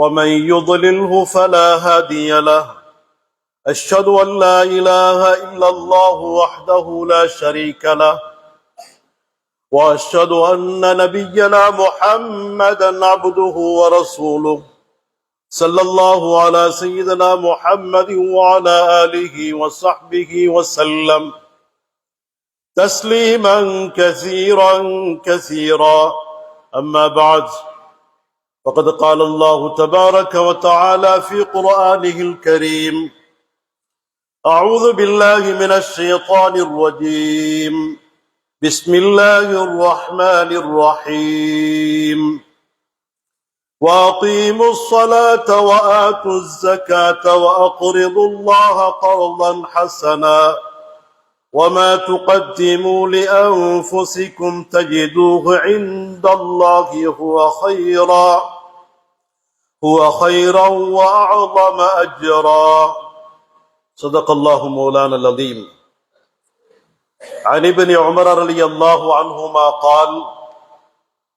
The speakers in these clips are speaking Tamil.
ومن يضلله فلا هادي له. أشهد أن لا إله إلا الله وحده لا شريك له. وأشهد أن نبينا محمدا عبده ورسوله. صلى الله على سيدنا محمد وعلى آله وصحبه وسلم. تسليما كثيرا كثيرا. أما بعد فقد قال الله تبارك وتعالى في قرآنه الكريم أعوذ بالله من الشيطان الرجيم بسم الله الرحمن الرحيم. وأقيموا الصلاة وآتوا الزكاة وأقرضوا الله قرضا حسنا. وما تقدموا لأنفسكم تجدوه عند الله هو خيرا هو خيرا وأعظم أجرا صدق الله مولانا العظيم. عن ابن عمر رضي الله عنهما قال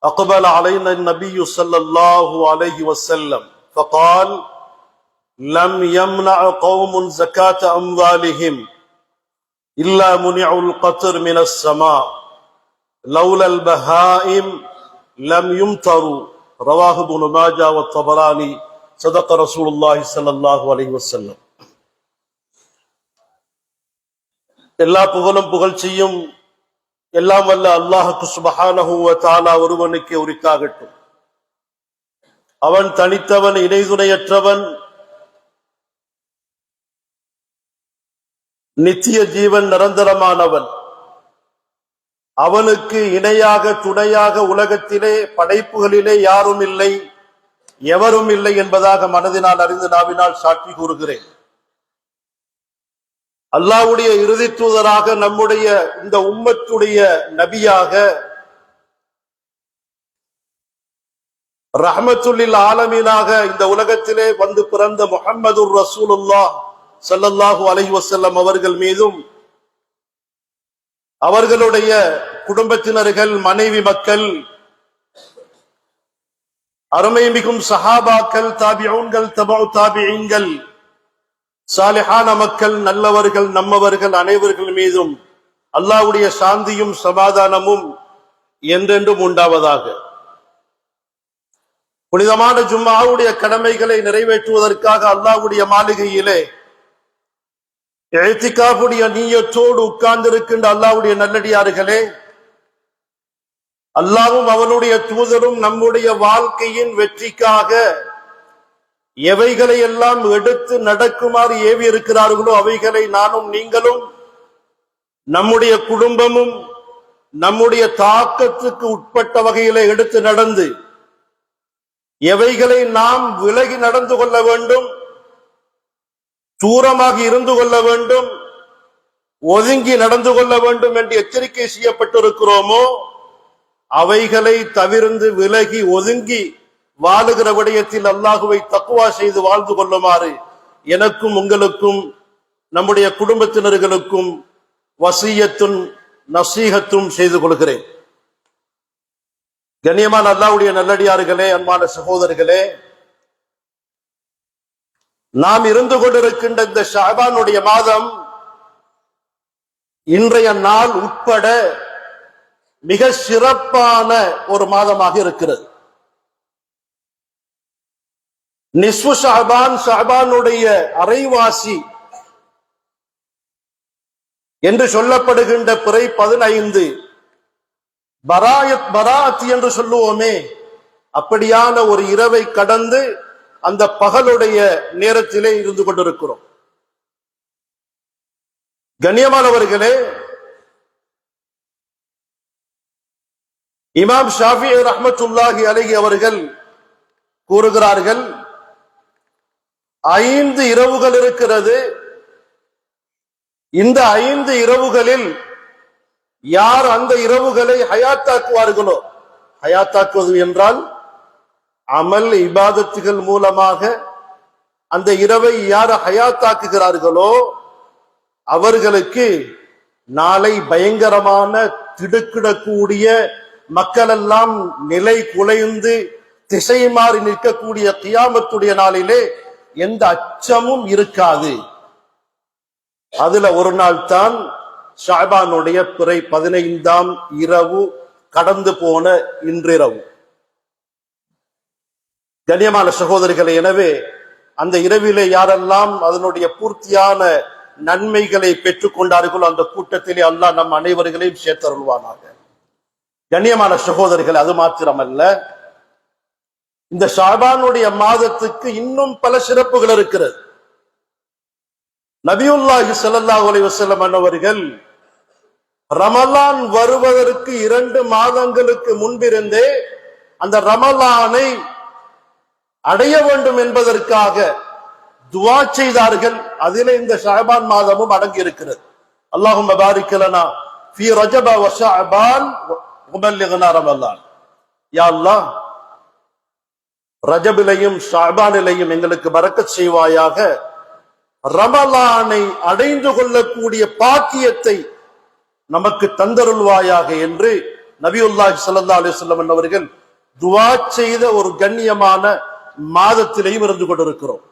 أقبل علينا النبي صلى الله عليه وسلم فقال لم يمنع قوم زكاة أموالهم إلا منعوا القطر من السماء لولا البهائم لم يمطروا رواه ابن ماجه والطبراني صدق رسول الله صلى الله عليه وسلم எல்லா புகழும் புகழ்ச்சியும் எல்லாம் வல்ல அல்லாஹுக்கு சுபஹானஹு வ தஆலா ஒருவனுக்கு உரித்தாகட்டும் அவன் தனித்தவன் இணைதுணையற்றவன் நித்திய ஜீவன் நிரந்தரமானவன். அவனுக்கு இணையாக துணையாக உலகத்திலே படைப்புகளிலே யாரும் இல்லை எவரும் இல்லை என்பதாக மனதினால் அறிந்து நாவினால் சாட்சி கூறுகிறேன். அல்லாவுடைய இறுதி தூதராக நம்முடைய இந்த உம்மத்துடைய நபியாக ரஹமத்துல்லில் ஆலமீனாக இந்த உலகத்திலே வந்து பிறந்த முகமது ரசூலுல்லா சல்லல்லாஹு அலை வசல்லம் அவர்கள் மீதும் அவர்களுடைய குடும்பத்தினர்கள் மனைவி மக்கள் அருமை மிகும் சஹாபாக்கள் தாபியூன்கள் சாலிஹான மக்கள் நல்லவர்கள் நம்மவர்கள் அனைவர்கள் மீதும் அல்லாவுடைய சாந்தியும் சமாதானமும் என்றென்றும் உண்டாவதாக. புனிதமான ஜும்மாவுடைய கடமைகளை நிறைவேற்றுவதற்காக அல்லாவுடைய மாளிகையிலே எழுத்திக்காவுடைய நீயத்தோடு உட்கார்ந்து இருக்கின்ற அல்லாஹ்வுடைய நல்லடியார்களே அல்லாவும் அவனுடைய தூதரும் நம்முடைய வாழ்க்கையின் வெற்றிக்காக எவைகளை எல்லாம் எடுத்து நடக்குமாறு ஏவி இருக்கிறார்களோ அவைகளை நானும் நீங்களும் நம்முடைய குடும்பமும் நம்முடைய தாக்கத்துக்கு உட்பட்ட வகையில எடுத்து நடந்து எவைகளை நாம் விலகி நடந்து கொள்ள வேண்டும் தூரமாக இருந்து கொள்ள வேண்டும் ஒதுங்கி நடந்து கொள்ள வேண்டும் என்று எச்சரிக்கை செய்யப்பட்டிருக்கிறோமோ அவைகளை தவிர்ந்து விலகி ஒதுங்கி வாழுகிற விடயத்தில் அல்லாஹுவை தக்குவா செய்து வாழ்ந்து கொள்ளுமாறு எனக்கும் உங்களுக்கும் நம்முடைய குடும்பத்தினர்களுக்கும் வசியத்தும் நசீகத்தும் செய்து கொள்கிறேன். கண்ணியமான அல்லாவுடைய நல்லடியார்களே அன்பான சகோதரர்களே நாம் இருந்து கொண்டிருக்கின்ற இந்த ஷாபானுடைய மாதம் இன்றைய நாள் உட்பட மிக சிறப்பான ஒரு மாதமாக இருக்கிறது. நிஸ்வு ஷாபான் ஷாபானுடைய அரைவாசி என்று சொல்லப்படுகின்ற பிறை பதினைந்து பராயத் பராத் என்று சொல்லுவோமே அப்படியான ஒரு இரவை கடந்து அந்த பகலுடைய நேரத்திலே இருந்து கொண்டிருக்கிறோம். கண்ணியமானவர்களே இமாம் ஷாஃபி ரஹமத்துல்லாஹி அலகி அவர்கள் கூறுகிறார்கள் ஐந்து இரவுகள் இருக்கிறது. இந்த ஐந்து இரவுகளில் யார் அந்த இரவுகளை ஹயாத்தாக்குவார்களோ ஹயாத்தாக்குவது என்றால் அமல் இபாதத்துகள் மூலமாக அந்த இரவை யார் ஹயாத்தாக்குகிறார்களோ அவர்களுக்கு நாளை பயங்கரமான திடுக்கிடக்கூடிய மக்களெல்லாம் நிலை குலைந்து திசை மாறி நிற்கக்கூடிய கியாமத்துடைய நாளிலே எந்த அச்சமும் இருக்காது. அதுல ஒரு நாள் தான் ஷாபானுடைய பிறை பதினைந்தாம் இரவு கடந்து போன இன்றிரவு. கண்ணியமான சகோதரிகளை எனவே அந்த இரவிலே யாரெல்லாம் அதனுடைய பூர்த்தியான நன்மைகளை பெற்றுக் கொண்டார்களோ அந்த கூட்டத்திலே அல்லாஹ் நம் அனைவர்களையும் சேர்த்தருள்வானாக. கண்ணியமான சகோதரிகள் அது மாத்திரமல்ல இந்த ஷாபானுடைய மாதத்துக்கு இன்னும் பல சிறப்புகள் இருக்கிறது. நபியுல்லாஹி சல்லா அலைஹி வஸல்லம் அன்னவர்கள் ரமலான் வருவதற்கு இரண்டு மாதங்களுக்கு முன்பிருந்தே அந்த ரமலானை அடைய வேண்டும் என்பதற்காக துவா செய்தார்கள். அதில இந்த ஷஹபான் மாதமும் அடங்கி இருக்கிறது அல்லாஹும் பாரிக்கலனா லனா ஃபீ ரஜப வ ஷஅபான் முபல்லிகனா ரமலான். யா அல்லாஹ் ரஜபிலையும் ஷாபானிலையும் எங்களுக்கு பறக்கச் செய்வாயாக. ரமலானை அடைந்து கொள்ளக்கூடிய பாக்கியத்தை நமக்கு தந்தருள்வாயாக என்று நபியுல்லாஹி ஸல்லல்லாஹு அலைஹி வஸல்லம் அவர்கள் துஆ செய்த ஒரு கண்ணியமான மாதத்திலேயும் இருந்து கொண்டிருக்கிறோம்.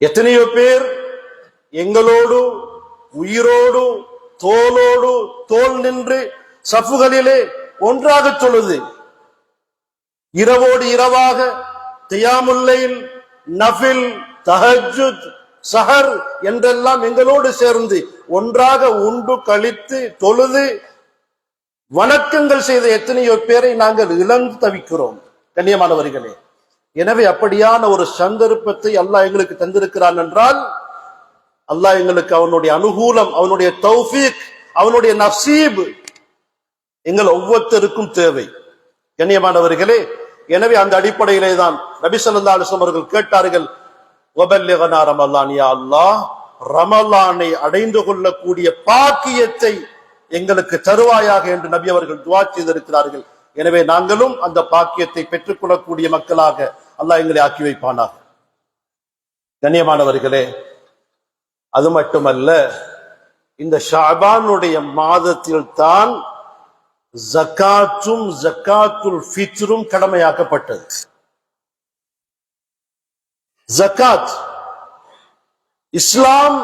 எத்தனையோ பேர் எங்களோடு உயிரோடு தோளோடு தோல் நின்று சஃபுகளிலே ஒன்றாக தொழுது இரவோடு இரவாக தியாமுல்லையில் நஃபில் தஹஜுத் சஹர் என்றெல்லாம் எங்களோடு சேர்ந்து ஒன்றாக உண்டு கழித்து தொழுது வணக்கங்கள் செய்த எத்தனையோ பேரை நாங்கள் இழந்து தவிக்கிறோம். கண்ணியமானவர்களே எனவே அப்படியான ஒரு சந்தர்ப்பத்தை அல்லாஹ் எங்களுக்கு தந்திருக்கிறான் என்றால் அல்லாஹ் எங்களுக்கு அவனுடைய அனுகூலம் அவனுடைய தௌஃபீக் அவனுடைய நசீப் எங்கள் ஒவ்வொருத்தருக்கும் தேவை. கண்ணியமானவர்களே எனவே அந்த அடிப்படையிலே தான் நபி ஸல்லல்லாஹு அவர்கள் கேட்டார்கள் வபல்லிகனா ரமலான் யா அல்லாஹ்? ரமலானை அடைந்து கொள்ளக்கூடிய பாக்கியத்தை எங்களுக்கு தருவாயாக என்று நபி அவர்கள் துவா செய்திருக்கிறார்கள். எனவே நாங்களும் அந்த பாக்கியத்தை பெற்றுக்கொள்ளக்கூடிய மக்களாக அல்லாஹ் எங்களை ஆக்கி வைப்பானாக. கண்ணியமானவர்களே அது மட்டுமல்ல இந்த ஷாபானுடைய மாதத்தில் தான் ஜக்காத்தும் ஜக்காத்துல் ஃபித்ரும் கடமையாக்கப்பட்டது. ஜக்காத் இஸ்லாம்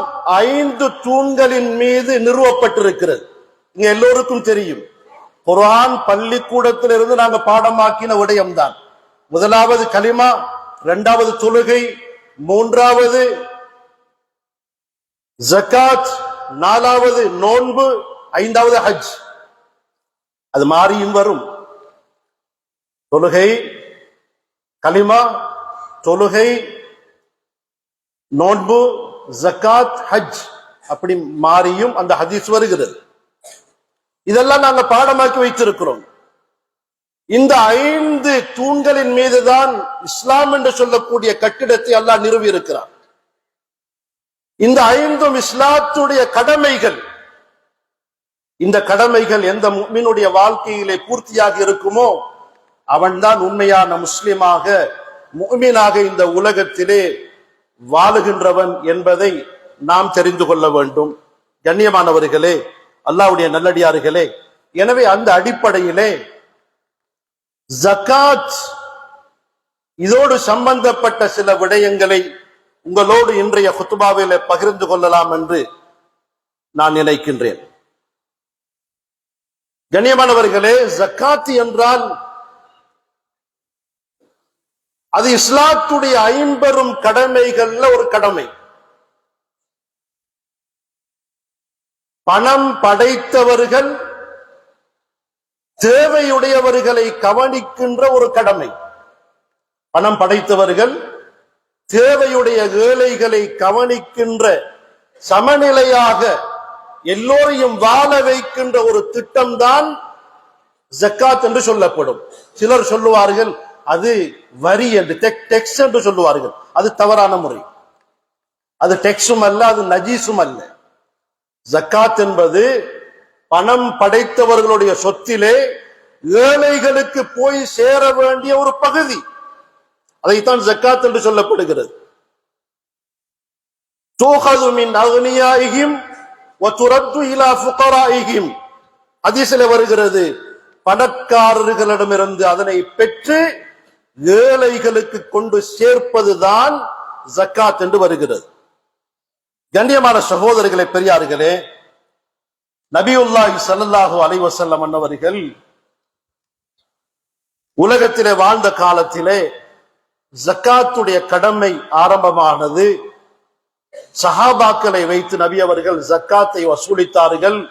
ஐந்து தூண்களின் மீது நிறுவப்பட்டிருக்கிறது. இங்க எல்லோருக்கும் தெரியும். குர்ஆன் பள்ளிக்கூடத்திலிருந்து நாங்க பாடமாக்கின விடயம்தான். முதலாவது கலிமா இரண்டாவது தொழுகை மூன்றாவது ஜக்காத் நாலாவது நோன்பு ஐந்தாவது ஹஜ். அது மாறியும் வரும். தொழுகை கலிமா தொழுகை நோன்பு ஜக்காத் ஹஜ். அப்படி மாறியும் அந்த ஹதீஸ் வருகிறது. இதெல்லாம் நாங்க பாடமாக்கி வைத்திருக்கிறோம். இந்த ஐந்து தூண்களின் மீதுதான் இஸ்லாம் என்று சொல்லக்கூடிய கட்டிடத்தை அல்லாஹ் நிறுவி இருக்கிறார் இந்த ஐந்தும் இஸ்லாத்துடைய கடமைகள். இந்த கடமைகள் எந்த முக்மினுடைய வாழ்க்கையிலே பூர்த்தியாக இருக்குமோ அவன்தான் உண்மையான முஸ்லிமாக முக்மீனாக இந்த உலகத்திலே வாழுகின்றவன் என்பதை நாம் தெரிந்து கொள்ள வேண்டும். கண்ணியமானவர்களே அல்லாவுடைய நல்லடியார்களே. எனவே அந்த அடிப்படையிலே ஜக்காத் இதோடு சம்பந்தப்பட்ட சில விடயங்களை உங்களோடு இன்றைய குத்துபாவில பகிர்ந்து கொள்ளலாம் என்று நான் நினைக்கின்றேன். கண்ணியமானவர்களே ஜக்காத் என்றால் அது இஸ்லாத்துடைய ஐம்பெரும் கடமைகள்ல ஒரு கடமை. பணம் படைத்தவர்கள் தேவையுடையவர்களை கவனிக்கின்ற ஒரு கடமை. பணம் படைத்தவர்கள் தேவையுடைய ஏழைகளை கவனிக்கின்ற சமநிலையாக எல்லோரையும் வாழ வைக்கின்ற ஒரு திட்டம்தான் ஜக்காத் என்று சொல்லப்படும். சிலர் சொல்லுவார்கள் அது வரி என்று டெக்ஸ் என்று சொல்லுவார்கள். அது தவறான முறை. அது டெக்ஸும் அல்ல அது நஜீஸும் அல்ல. ஜக்காத் என்பது பணம் படைத்தவர்களுடைய சொத்திலே ஏழைகளுக்கு போய் சேர வேண்டிய ஒரு பகுதி. அதைத்தான் ஜக்காத் என்று சொல்லப்படுகிறது. தூஹது வருகிறது பணக்காரர்களிடமிருந்து அதனை பெற்று ஏழைகளுக்கு கொண்டு சேர்ப்பதுதான் ஜக்காத் என்று வருகிறது. கண்ணியமான சகோதரிகளை பெரியார்களே நபியுல்லாஹி சல்லாஹூ அலைவசல்லம் அன்னவர்கள் உலகத்திலே வாழ்ந்த காலத்திலே ஜக்காத்துடைய கடமை ஆரம்பமானது. சஹாபாக்களை வைத்து நபி அவர்கள் ஜக்காத்தை வசூலித்தார்கள்.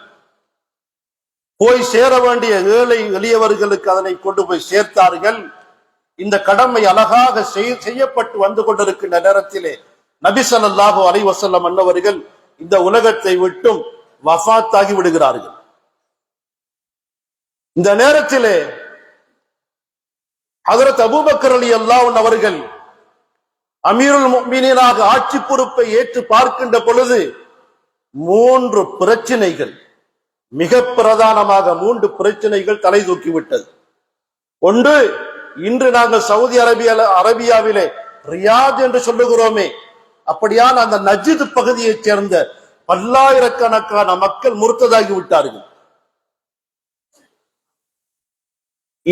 போய் சேர வேண்டிய ஏழை எளியவர்களுக்கு அதனை கொண்டு போய் சேர்த்தார்கள். இந்த கடமை அழகாக செய்- செய்யப்பட்டு வந்து கொண்டிருக்கின்ற நேரத்திலே நபி அலை வசல்லம் அன்னவர்கள் இந்த உலகத்தை விட்டும் வஃத்தாகி விடுகிறார்கள். இந்த நேரத்திலே ஹஜரத் அபூபக்கர் அலி அல்லாஹ் அவர்கள் அமீருல் மீனாக ஆட்சி பொறுப்பை ஏற்று பார்க்கின்ற பொழுது மூன்று பிரச்சனைகள் மிக பிரதானமாக மூன்று பிரச்சனைகள் தலை தூக்கிவிட்டது. ஒன்று இன்று நாங்கள் சவுதி அரேபியா அரேபியாவிலே ரியாத் என்று சொல்லுகிறோமே அப்படியான அந்த நஜித் பகுதியைச் சேர்ந்த பல்லாயிரக்கணக்கான மக்கள் முறுத்ததாகி விட்டார்கள்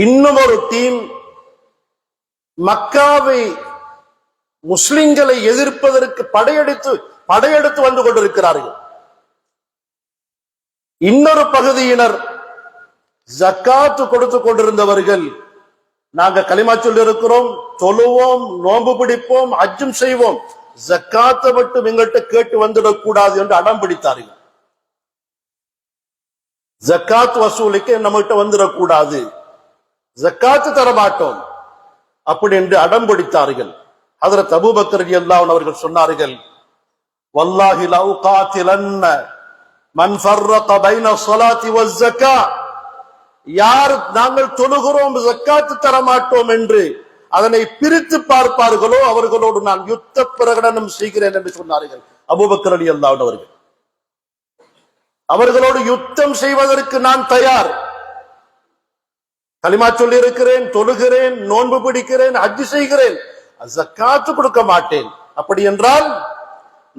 இன்னும் ஒரு டீம் மக்காவை முஸ்லிம்களை எதிர்ப்பதற்கு படையெடுத்து படையெடுத்து வந்து கொண்டிருக்கிறார்கள். இன்னொரு பகுதியினர் ஜக்காத்து கொடுத்து கொண்டிருந்தவர்கள் நாங்க களிமா சொல்லி இருக்கிறோம் தொழுவோம் நோன்பு பிடிப்போம் அஜும் செய்வோம். ஜக்காத்தை மட்டும் எங்கள்கிட்ட கேட்டு வந்துடக் கூடாது என்று அடம் பிடித்தார்கள். ஜக்காத் வசூலிக்கு நம்மகிட்ட வந்துடக்கூடாது. ஜக்காத்து தரமாட்டோம் அப்படி என்று அடம் பிடித்தார்கள். ஹதரத் அபூபக்கர் ரலியல்லாஹு அவர்கள் சொன்னார்கள் வல்லாஹி லவ் காத்திலன்ன மன் ஃபர்ரக பைன ஸலாத்தி வஸ் யார் நாங்கள் தொழுகிறோம் ஜக்காத்து தர மாட்டோம் என்று அதனை பிரித்து பார்ப்பார்களோ அவர்களோடு நான் யுத்த பிரகடனம் செய்கிறேன் என்று சொன்னார்கள். அபூபக்கர் ரலியல்லாஹு அவர்கள். அவர்களோடு யுத்தம் செய்வதற்கு நான் தயார். களிமா சொல்லி இருக்கிறேன் தொழுகிறேன் நோன்பு பிடிக்கிறேன் அஜ் செய்கிறேன். ஜக்காத்து கொடுக்க மாட்டேன். அப்படி என்றால்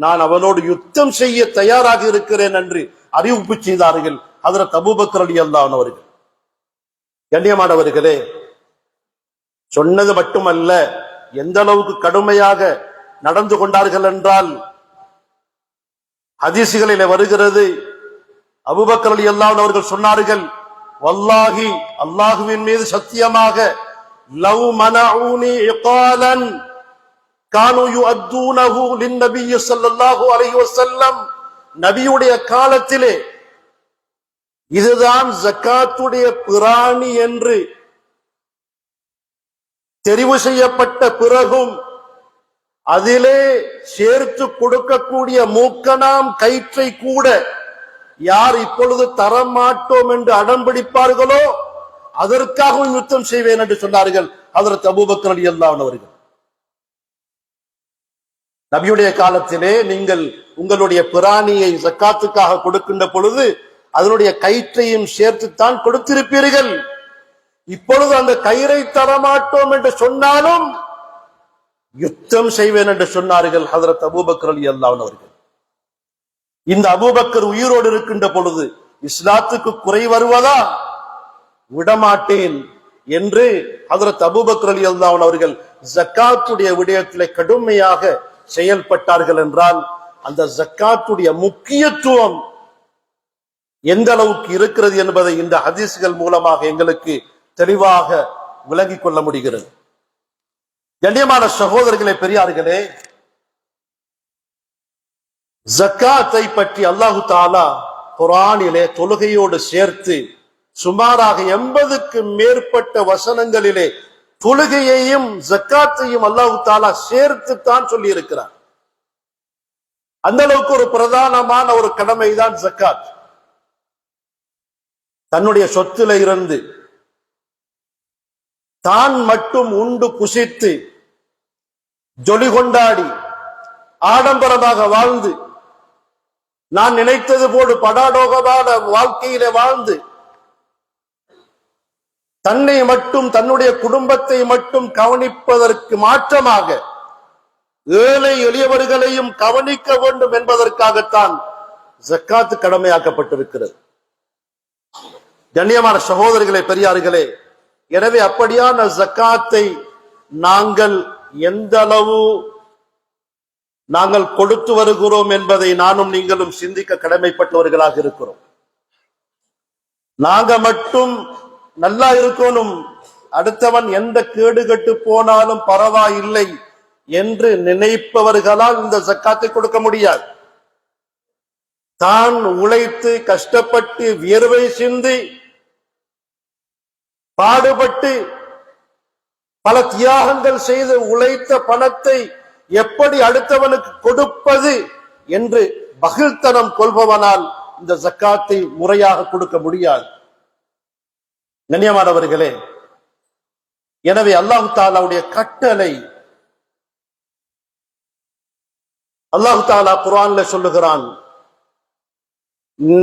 நான் அவனோடு யுத்தம் செய்ய தயாராக இருக்கிறேன் என்று அறிவிப்பு செய்தார்கள் அதற்கு அபுபக்கர் அலி அல்லாஹ் அவர்கள். கண்ணியமானவர்களே சொன்னது மட்டுமல்ல எந்த அளவுக்கு கடுமையாக நடந்து கொண்டார்கள் என்றால் ஹதீசுகளிலே வருகிறது அபூபக்கர் அலி அல்லாஹ் அவர்கள் சொன்னார்கள் வல்லாஹி அல்லாஹுவின் மீது சத்தியமாக லவ் மனஊனி இகாலன் கானு யுஅத்தூனஹு லின்னபிய் ஸல்லல்லாஹு அலைஹி வஸல்லம். நபியுடைய காலத்திலே இதுதான் ஜக்காத்துடைய பிராணி என்று தெரிவு செய்யப்பட்ட பிறகும் அதிலே சேர்த்து கொடுக்கக்கூடிய மூக்கனாம் கயிற்றை கூட யார் இப்பொழுது தர மாட்டோம் என்று அடம்பிடிப்பார்களோ அதற்காகவும் யுத்தம் செய்வேன் என்று சொன்னார்கள் அதற்கு அபூபக்கர் அலி அவர்கள். நபியுடைய காலத்திலே நீங்கள் உங்களுடைய பிராணியை சக்காத்துக்காக கொடுக்கின்ற பொழுது அதனுடைய கயிற்றையும் சேர்த்துத்தான் கொடுத்திருப்பீர்கள். இப்பொழுது அந்த கயிறை தரமாட்டோம் என்று சொன்னாலும் யுத்தம் செய்வேன் என்று சொன்னார்கள் ஹதரத் அபூபக்கர் அலி அவர்கள். இந்த அபூபக்கர் உயிரோடு இருக்கின்ற பொழுது இஸ்லாத்துக்கு குறை வருவதா? விடமாட்டேன் என்று ஹதரத் அபூபக்கர் அலி அல்லாஹ் அவர்கள் ஜக்காத்துடைய விடயத்திலே கடுமையாக செயல்பட்டார்கள் என்றால் அந்த ஜக்காத்துடைய முக்கியத்துவம் எந்த அளவுக்கு இருக்கிறது என்பதை இந்த ஹதீஸ்கள் மூலமாக எங்களுக்கு தெளிவாக விளங்கிக் கொள்ள முடிகிறது. கண்ணியமான சகோதரர்களே பெரியார்களே ஜக்காத்தை பற்றி அல்லாஹு தாலா குரானிலே தொழுகையோடு சேர்த்து சுமாராக எண்பதுக்கு மேற்பட்ட வசனங்களிலே தொழுகையையும் ஜக்காத்தையும் அல்லாஹு தாலா சேர்த்து தான் சொல்லி இருக்கிறார் அந்த அளவுக்கு ஒரு பிரதானமான ஒரு கடமைதான் ஜக்காத். தன்னுடைய சொத்துல இருந்து தான் மட்டும் உண்டு புசித்து ஜொலி கொண்டாடி ஆடம்பரமாக வாழ்ந்து நான் நினைத்தது போல படாடோகமான வாழ்க்கையில வாழ்ந்து தன்னை மட்டும் தன்னுடைய குடும்பத்தை மட்டும் கவனிப்பதற்கு மாற்றமாக ஏழை எளியவர்களையும் கவனிக்க வேண்டும் என்பதற்காகத்தான் ஜக்காத்து கடமையாக்கப்பட்டிருக்கிறது. கண்ணியமான சகோதரிகளே பெரியார்களே எனவே அப்படியான ஜக்காத்தை நாங்கள் எந்த அளவு நாங்கள் கொடுத்து வருகிறோம் என்பதை நானும் நீங்களும் சிந்திக்க கடமைப்பட்டவர்களாக இருக்கிறோம். நாங்க மட்டும் நல்லா இருக்கணும். அடுத்தவன் எந்த கேடு கெட்டு போனாலும் பரவாயில்லை என்று நினைப்பவர்களால் இந்த ஜக்காத்தை கொடுக்க முடியாது. தான் உழைத்து கஷ்டப்பட்டு வியர்வை சிந்தி பாடுபட்டு பல தியாகங்கள் செய்து உழைத்த பணத்தை எப்படி அடுத்தவனுக்கு கொடுப்பது என்று பகிழ்த்தனம் கொள்பவனால் இந்த ஜக்காத்தை முறையாக கொடுக்க முடியாது. கண்ணியமானவர்களே எனவே அல்லாஹு தாலாவுடைய கட்டளை அல்லாஹு தாலா குரான்ல சொல்லுகிறான்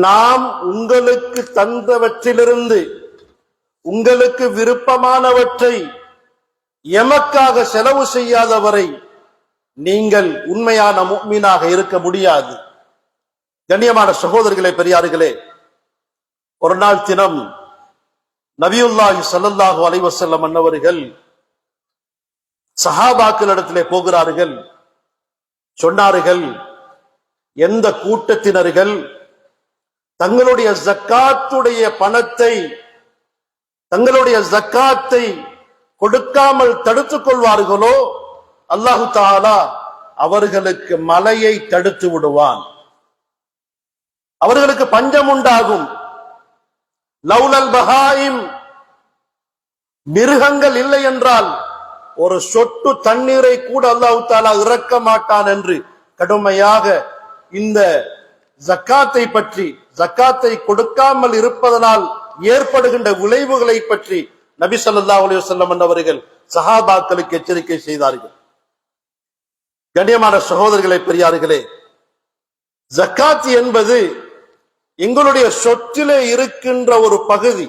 நாம் உங்களுக்கு தந்தவற்றிலிருந்து உங்களுக்கு விருப்பமானவற்றை எமக்காக செலவு செய்யாதவரை நீங்கள் உண்மையான முக்மீனாக இருக்க முடியாது. கண்ணியமான சகோதரர்களே பெரியார்களே ஒரு நாள் தினம் நபியுல்லாஹி ஸல்லல்லாஹு அலைவசல்லம் மன்னவர்கள் அன்னவர்கள் சஹாபாக்களிடத்திலே போகிறார்கள். சொன்னார்கள் எந்த கூட்டத்தினர்கள் தங்களுடைய ஜக்காத்துடைய பணத்தை தங்களுடைய ஜக்காத்தை கொடுக்காமல் தடுத்துக் கொள்வார்களோ அல்லாஹு தாலா அவர்களுக்கு மலையை தடுத்து விடுவான். அவர்களுக்கு பஞ்சம் உண்டாகும். லவுலல் பஹாயிம் மிருகங்கள் இல்லை என்றால் ஒரு சொட்டு தண்ணீரை கூட அல்லாஹு தாலா இறக்க மாட்டான் என்று கடுமையாக இந்த ஜக்காத்தை பற்றி ஜக்காத்தை கொடுக்காமல் இருப்பதனால் ஏற்படுகின்ற விளைவுகளை பற்றி நபி ஸல்லல்லாஹு அலைஹி அவர்கள் சஹாபாக்களுக்கு எச்சரிக்கை செய்தார்கள். கண்ணியமான சகோதரர்களை பெரியார்களே ஜக்காத் என்பது எங்களுடைய சொத்திலே இருக்கின்ற ஒரு பகுதி.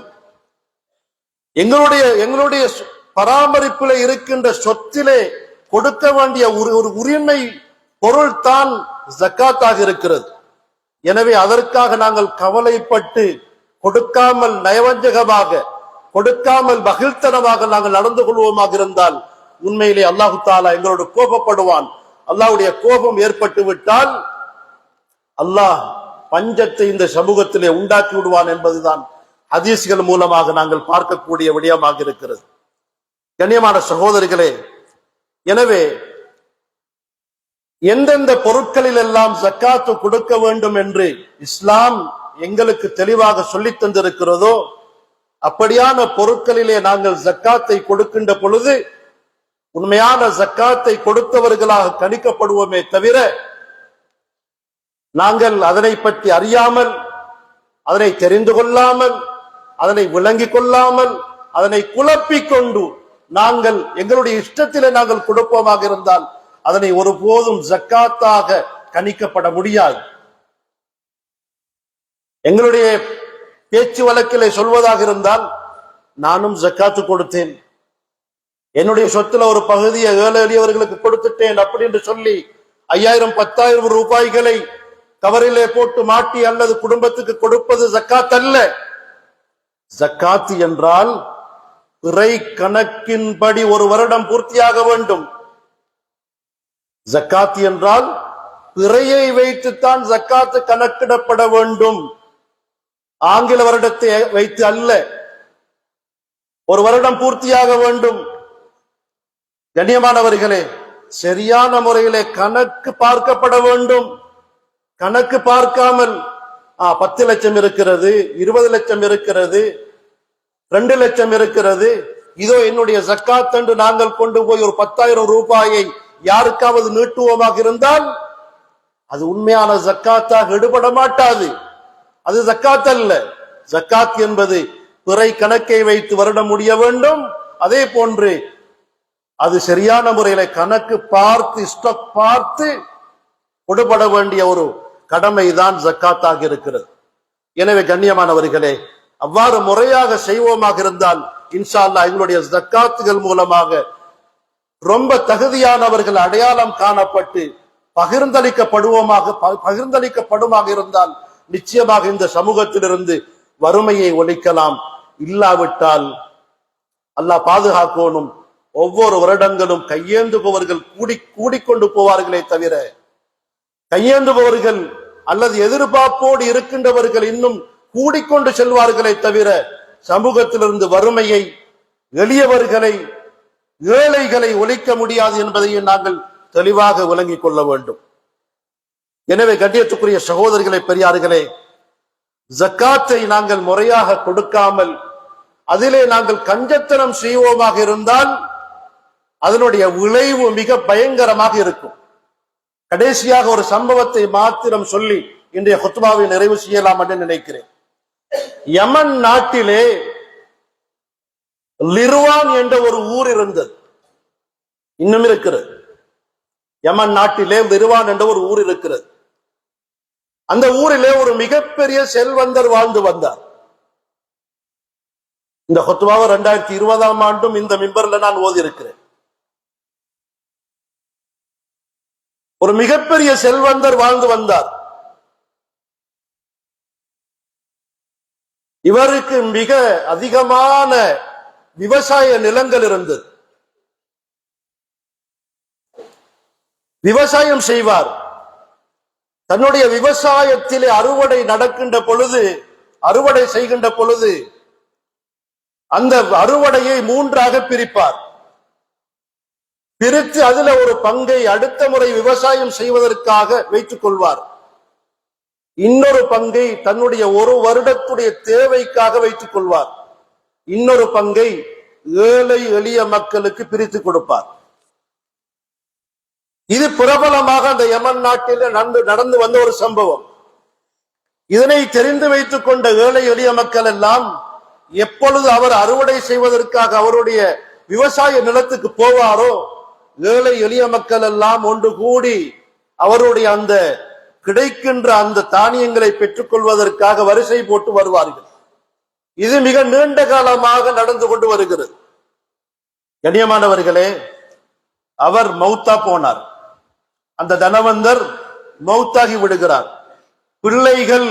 எங்களுடைய எங்களுடைய பராமரிப்பில் இருக்கின்ற சொத்திலே கொடுக்க வேண்டிய ஒரு ஒரு உரிமை பொருள் தான் ஜக்காத்தாக இருக்கிறது. எனவே அதற்காக நாங்கள் கவலைப்பட்டு கொடுக்காமல் நயவஞ்சகமாக கொடுக்காமல் மகிழ்த்தனமாக நாங்கள் நடந்து கொள்வோமாக இருந்தால் உண்மையிலே அல்லாஹு தாலா எங்களோடு கோபப்படுவான். அல்லாஹுடைய கோபம் ஏற்பட்டு விட்டால் அல்லாஹ் பஞ்சத்தை இந்த சமூகத்திலே உண்டாக்கி விடுவான் என்பதுதான் ஹதீஸ்கள் மூலமாக நாங்கள் பார்க்கக்கூடிய விடயமாக இருக்கிறது. கண்ணியமான சகோதரிகளே எனவே எந்தெந்த பொருட்களில் எல்லாம் சக்காத்து கொடுக்க வேண்டும் என்று இஸ்லாம் எங்களுக்கு தெளிவாக சொல்லி தந்திருக்கிறதோ அப்படியான பொருட்களிலே நாங்கள் ஜக்காத்தை கொடுக்கின்ற பொழுது உண்மையான ஜக்காத்தை கொடுத்தவர்களாக கணிக்கப்படுவோமே தவிர நாங்கள் அதனை பற்றி அறியாமல் அதனை தெரிந்து கொள்ளாமல் அதனை விளங்கிக் கொள்ளாமல் அதனை குழப்பிக் கொண்டு நாங்கள் எங்களுடைய இஷ்டத்திலே நாங்கள் கொடுப்போமாக இருந்தால் அதனை ஒருபோதும் ஜக்காத்தாக கணிக்கப்பட முடியாது. எங்களுடைய பேச்சு வழக்கிலே சொல்வதாக இருந்தால் நானும் ஜக்காத்து கொடுத்தேன். என்னுடைய சொத்துல ஒரு பகுதியை ஏழை எளியவர்களுக்கு கொடுத்துட்டேன் அப்படி என்று சொல்லி ஐயாயிரம் பத்தாயிரம் ரூபாய்களை கவரிலே போட்டு மாட்டி அல்லது குடும்பத்துக்கு கொடுப்பது ஜக்காத் அல்ல ஜக்காத்து என்றால் பிறை கணக்கின்படி ஒரு வருடம் பூர்த்தியாக வேண்டும். ஜக்காத் என்றால் பிறையை வைத்துத்தான் ஜக்காத்து கணக்கிடப்பட வேண்டும். ஆங்கில வருடத்தை வைத்து அல்ல. ஒரு வருடம் பூர்த்தியாக வேண்டும். கண்ணியமானவர்களே சரியான முறையிலே கணக்கு பார்க்கப்பட வேண்டும். கணக்கு பார்க்காமல் ஆ, பத்து லட்சம் இருக்கிறது இருபது லட்சம் இருக்கிறது ரெண்டு லட்சம் இருக்கிறது. இதோ என்னுடைய ஜக்காத் என்று நாங்கள் கொண்டு போய் ஒரு பத்தாயிரம் ரூபாயை யாருக்காவது நீட்டுவோமாக இருந்தால் அது உண்மையான ஜக்காத்தாக எடுபட மாட்டாது. அது ஜக்காத் அல்ல ஜக்காத் என்பது பிறை கணக்கை வைத்து வருட முடிய வேண்டும். அதே போன்று அது சரியான முறையில கணக்கு பார்த்து ஸ்டாக் பார்த்து கொடுபட வேண்டிய ஒரு கடமைதான் ஜக்காத்தாக இருக்கிறது. எனவே கண்ணியமானவர்களே அவ்வாறு முறையாக செய்வோமாக இருந்தால் இன்ஷா அல்லாஹ் எங்களுடைய ஜக்காத்துகள் மூலமாக ரொம்ப தகுதியானவர்கள் அடையாளம் காணப்பட்டு பகிர்ந்தளிக்கப்படுவோமாக ப- பகிர்ந்தளிக்கப்படுமாக இருந்தால் நிச்சயமாக இந்த சமூகத்திலிருந்து வறுமையை ஒழிக்கலாம். இல்லாவிட்டால் அல்லாஹ் பாதுகாக்கணும் ஒவ்வொரு வருடங்களும் கையேந்துபவர்கள் கூடி கூடிக்கொண்டு போவார்களே தவிர கையேந்துபவர்கள் அல்லது எதிர்பார்ப்போடு இருக்கின்றவர்கள் இன்னும் கூடிக்கொண்டு செல்வார்களே தவிர சமூகத்திலிருந்து வறுமையை எளியவர்களை ஏழைகளை ஒழிக்க முடியாது என்பதையும் நாங்கள் தெளிவாக விளங்கிக் கொள்ள வேண்டும். எனவே கண்ணியத்துக்குரிய சகோதரிகளை பெரியார்களே ஜக்காத்தை நாங்கள் முறையாக கொடுக்காமல் அதிலே நாங்கள் கஞ்சத்தனம் செய்வோமாக இருந்தால் அதனுடைய விளைவு மிக பயங்கரமாக இருக்கும். கடைசியாக ஒரு சம்பவத்தை மாத்திரம் சொல்லி இன்றைய குத்துபாவை நிறைவு செய்யலாம் என்று நினைக்கிறேன். யமன் நாட்டிலே லிருவான் என்ற ஒரு ஊர் இருந்தது. இன்னும் இருக்கிறது. யமன் நாட்டிலே லிருவான் என்ற ஒரு ஊர் இருக்கிறது. அந்த ஊரிலே ஒரு மிகப்பெரிய செல்வந்தர் வாழ்ந்து வந்தார். இந்த ஹொத்துவாவை ரெண்டாயிரத்தி இருபதாம் ஆண்டும் இந்த மிம்பர்ல நான் ஓதி இருக்கிறேன் ஒரு மிகப்பெரிய செல்வந்தர் வாழ்ந்து வந்தார். இவருக்கு மிக அதிகமான விவசாய நிலங்கள் இருந்தது. விவசாயம் செய்வார். தன்னுடைய விவசாயத்திலே அறுவடை நடக்கின்ற பொழுது அறுவடை செய்கின்ற பொழுது அந்த அறுவடையை மூன்றாக பிரிப்பார். பிரித்து அதுல ஒரு பங்கை அடுத்த முறை விவசாயம் செய்வதற்காக வைத்துக் கொள்வார். இன்னொரு பங்கை தன்னுடைய ஒரு வருடத்துடைய தேவைக்காக வைத்துக் கொள்வார். இன்னொரு பங்கை ஏழை எளிய மக்களுக்கு பிரித்து கொடுப்பார். இது பிரபலமாக அந்த யமன் நாட்டில் நடந்து நடந்து வந்த ஒரு சம்பவம். இதனை தெரிந்து வைத்துக் கொண்ட ஏழை எளிய மக்கள் எல்லாம் எப்பொழுது அவர் அறுவடை செய்வதற்காக அவருடைய விவசாய நிலத்துக்கு போவாரோ ஏழை எளிய மக்கள் எல்லாம் ஒன்று கூடி அவருடைய அந்த கிடைக்கின்ற அந்த தானியங்களை பெற்றுக் கொள்வதற்காக வரிசை போட்டு வருவார்கள். இது மிக நீண்ட காலமாக நடந்து கொண்டு வருகிறது. கண்ணியமானவர்களே அவர் மௌத்தா போனார். அந்த தனவந்தர் மௌத்தாகி விடுகிறார். பிள்ளைகள்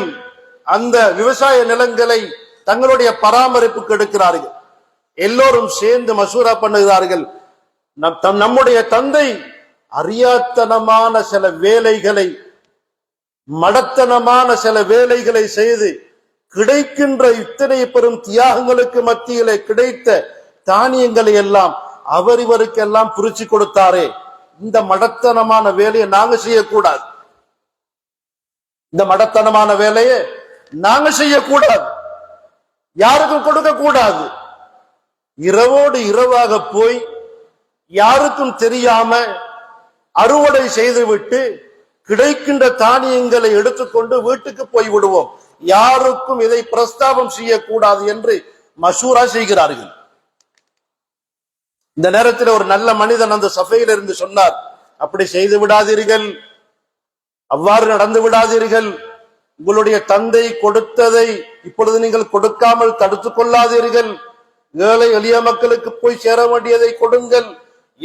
அந்த விவசாய நிலங்களை தங்களுடைய பராமரிப்புக்கு எடுக்கிறார்கள். எல்லோரும் சேர்ந்து மசூரா பண்ணுகிறார்கள். நம் தம் நம்முடைய தந்தை அறியாத்தனமான சில வேலைகளை மடத்தனமான சில வேலைகளை செய்து கிடைக்கின்ற இத்தனை பெரும் தியாகங்களுக்கு மத்தியிலே கிடைத்த தானியங்களை எல்லாம் அவர் இவருக்கெல்லாம் புரிச்சு கொடுத்தாரே. இந்த மடத்தனமான வேலையை நாங்க செய்யக்கூடாது. இந்த மடத்தனமான வேலையை நாங்க செய்யக்கூடாது. யாருக்கும் கொடுக்க கூடாது இரவோடு இரவாக போய் யாருக்கும் தெரியாம அறுவடை செய்துவிட்டு கிடைக்கின்ற தானியங்களை எடுத்துக்கொண்டு வீட்டுக்கு போய் விடுவோம். யாருக்கும் இதை பிரஸ்தாபம் செய்யக்கூடாது என்று மசூரா செய்கிறார்கள். இந்த நேரத்தில் ஒரு நல்ல மனிதன் அந்த சபையில் இருந்து சொன்னார் அப்படி செய்து விடாதீர்கள். அவ்வாறு நடந்து விடாதீர்கள். உங்களுடைய தந்தை கொடுத்ததை இப்பொழுது நீங்கள் கொடுக்காமல் தடுத்துக் கொள்ளாதீர்கள். ஏழை எளிய மக்களுக்கு போய் சேர வேண்டியதை கொடுங்கள்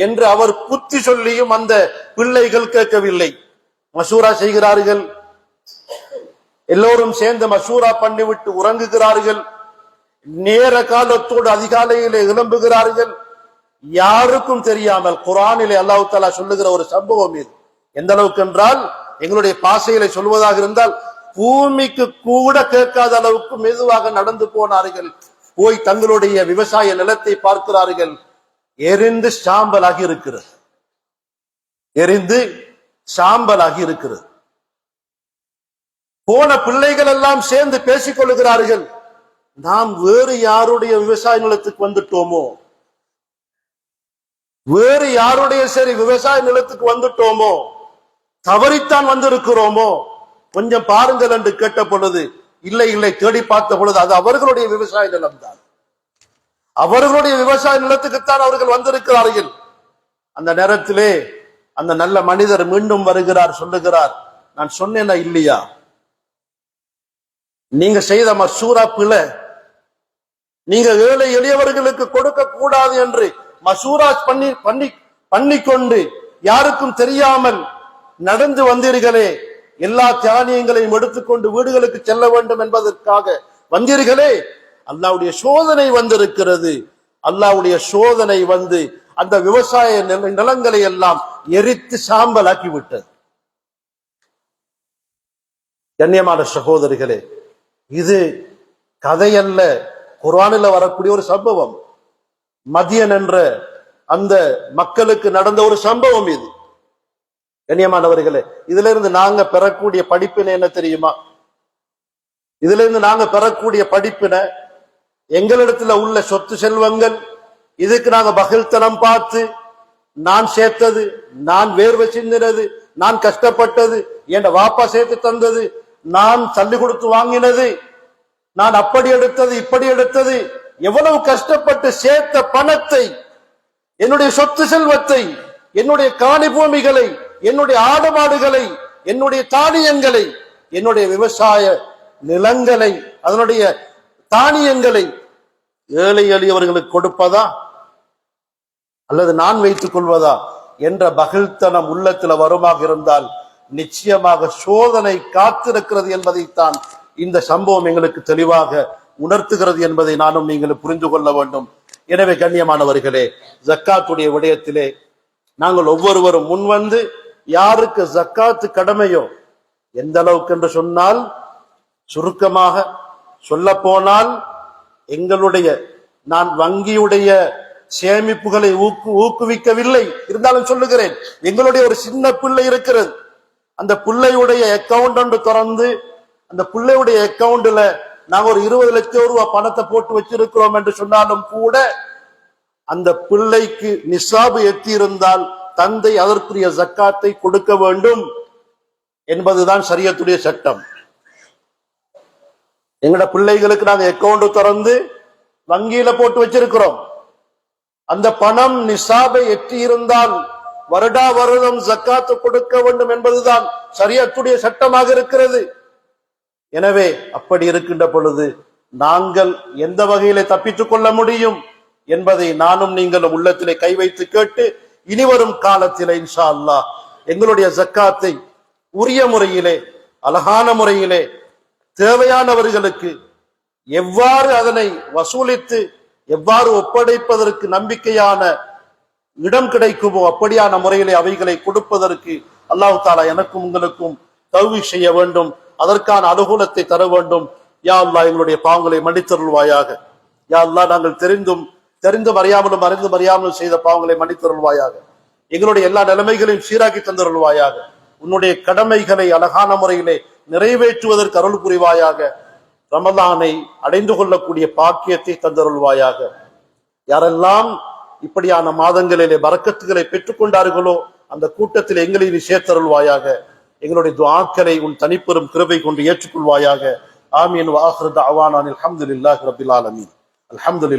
என்று அவர் புத்தி சொல்லியும் அந்த பிள்ளைகள் கேட்கவில்லை. மசூரா செய்கிறார்கள். எல்லோரும் சேர்ந்து மசூரா பண்ணிவிட்டு உறங்குகிறார்கள். நேர காலத்தோடு அதிகாலையிலே எழும்புகிறார்கள். யாருக்கும் தெரியாமல் குரானிலே அல்லாஹு தாலா சொல்லுகிற ஒரு சம்பவம் இது. எந்த அளவுக்கு என்றால் எங்களுடைய பாசைகளை சொல்வதாக இருந்தால் பூமிக்கு கூட கேட்காத அளவுக்கு மெதுவாக நடந்து போனார்கள். போய் தங்களுடைய விவசாய நிலத்தை பார்க்கிறார்கள். எரிந்து சாம்பலாகி இருக்கிறது. எரிந்து சாம்பலாகி இருக்கிறது. போன பிள்ளைகள் எல்லாம் சேர்ந்து பேசிக் கொள்ளுகிறார்கள். நாம் வேறு யாருடைய விவசாய நிலத்துக்கு வந்துட்டோமோ? வேறு யாருடைய சரி விவசாய நிலத்துக்கு வந்துட்டோமோ? தவறித்தான் வந்திருக்கிறோமோ? கொஞ்சம் பாருங்கள் என்று கேட்ட பொழுது இல்லை இல்லை தேடி பார்த்த பொழுது அது அவர்களுடைய விவசாய நிலம்தான். அவர்களுடைய விவசாய நிலத்துக்குத்தான் அவர்கள் வந்திருக்கிறார்கள். அந்த நேரத்திலே அந்த நல்ல மனிதர் மீண்டும் வருகிறார் சொல்லுகிறார் நான் சொன்னேனா இல்லையா? நீங்க செய்த மசூரா பிழை நீங்க ஏழை எளியவர்களுக்கு கொடுக்க கூடாது என்று மசூரா பண்ணி பண்ணி பண்ணிக்கொண்டு யாருக்கும் தெரியாமல் நடந்து வந்தீர்களே எல்லா தியானியங்களையும் எடுத்துக்கொண்டு வீடுகளுக்கு செல்ல வேண்டும் என்பதற்காக வந்தீர்களே அல்லாவுடைய சோதனை வந்திருக்கிறது. அல்லாவுடைய சோதனை வந்து அந்த விவசாய நில- நிலங்களை எல்லாம் எரித்து சாம்பலாக்கி விட்டது கண்ணியமான சகோதரிகளே இது கதையல்ல குரானில் வரக்கூடிய ஒரு சம்பவம். மதியன் என்ற அந்த மக்களுக்கு நடந்த ஒரு சம்பவம் இது. கண்ணியமானவர்களே இதுல இருந்து நாங்க பெறக்கூடிய படிப்பினை என்ன தெரியுமா? இதுல இருந்து நாங்க பெறக்கூடிய படிப்பினை எங்களிடத்துல உள்ள சொத்து செல்வங்கள் இதுக்கு நாங்க பகிழ்த்தனம் பார்த்து நான் சேர்த்தது நான் வேர்வை சிந்தினது நான் கஷ்டப்பட்டது என் வாப்பா சேர்த்து தந்தது நான் தள்ளி கொடுத்து வாங்கினது நான் அப்படி எடுத்தது இப்படி எடுத்தது எவ்வளவு கஷ்டப்பட்டு சேர்த்த பணத்தை என்னுடைய சொத்து செல்வத்தை என்னுடைய காணி பூமிகளை என்னுடைய ஆடு மாடுகளை என்னுடைய தானியங்களை என்னுடைய விவசாய நிலங்களை அதனுடைய தானியங்களை ஏழை எளியவர்களுக்கு கொடுப்பதா? அல்லது நான் வைத்துக் கொள்வதா? என்ற பகிழ்த்தனம் உள்ளத்துல வருமாக இருந்தால் நிச்சயமாக சோதனை காத்திருக்கிறது என்பதைத்தான் இந்த சம்பவம் எங்களுக்கு தெளிவாக உணர்த்துகிறது என்பதை நானும் நீங்கள் புரிந்து கொள்ள வேண்டும். எனவே கண்ணியமானவர்களே ஜக்காத்துடைய விடயத்திலே நாங்கள் ஒவ்வொருவரும் முன்வந்து யாருக்கு ஜக்காத்து கடமையோ எந்த அளவுக்கு என்று சொன்னால் சுருக்கமாக சொல்ல போனால் எங்களுடைய நான் வங்கியுடைய சேமிப்புகளை ஊக்கு ஊக்குவிக்கவில்லை. இருந்தாலும் சொல்லுகிறேன் எங்களுடைய ஒரு சின்ன பிள்ளை இருக்கிறது. அந்த பிள்ளையுடைய அக்கவுண்ட் ஒன்று திறந்து அந்த பிள்ளையுடைய அக்கவுண்ட்ல நாங்க ஒரு இருபது லட்சம் ரூபாய் பணத்தை போட்டு வச்சிருக்கிறோம் என்று சொன்னாலும் கூட அந்த பிள்ளைக்கு நிசாபு எத்தியிருந்தால் தந்தை அதற்குரிய ஜக்காத்தை கொடுக்க வேண்டும் என்பதுதான் சரியத்துடைய சட்டம். எங்கட பிள்ளைகளுக்கு நாங்க அக்கௌண்ட் திறந்து வங்கியில போட்டு வச்சிருக்கிறோம். அந்த பணம் நிசாபை எட்டி இருந்தால் வருடா வருடம் ஜக்காத்து கொடுக்க வேண்டும் என்பதுதான் சரியத்துடைய சட்டமாக இருக்கிறது. எனவே அப்படி இருக்கின்ற பொழுது நாங்கள் எந்த வகையிலே தப்பித்துக் கொள்ள முடியும் என்பதை நானும் நீங்களும் உள்ளத்திலே கை வைத்து கேட்டு இனிவரும் காலத்திலே இன்ஷா அல்லாஹ் எங்களுடைய ஜக்காத்தை உரிய முறையிலே அழகான முறையிலே தேவையானவர்களுக்கு எவ்வாறு அதனை வசூலித்து எவ்வாறு ஒப்படைப்பதற்கு நம்பிக்கையான இடம் கிடைக்குமோ அப்படியான முறையிலே அவைகளை கொடுப்பதற்கு அல்லாஹு தாலா எனக்கும் உங்களுக்கும் தௌவி செய்ய வேண்டும். அதற்கான அனுகூலத்தை தர வேண்டும். யா அல்லா எங்களுடைய பாவங்களை மன்னித்தருள்வாயாக. யா அல்லா நாங்கள் தெரிந்தும் தெரிந்தும் அறியாமலும் அறிந்தும் அறியாமலும் செய்த பாவங்களை மன்னித்தருள்வாயாக. எங்களுடைய எல்லா நிலைமைகளையும் சீராக்கி தந்தருள்வாயாக. உன்னுடைய கடமைகளை அழகான முறையிலே நிறைவேற்றுவதற்கு அருள் புரிவாயாக. ரமலானை அடைந்து கொள்ளக்கூடிய பாக்கியத்தை தந்தருள்வாயாக. யாரெல்லாம் இப்படியான மாதங்களிலே வரக்கத்துகளை பெற்றுக்கொண்டார்களோ அந்த கூட்டத்தில் எங்களை நீ சேர்த்தருள்வாயாக. எங்களுடைய துஆக்களை உன் தனிப்பெரும் கிருபை கொண்டு ஏற்றுக்கொள்வாயாக. ஆமீன் வாஹ்ரத் அவானான் அல்ஹம்துலில்லாஹி ரப்பில் ஆலமீன். அல்ஹம்துலில்லாஹ்.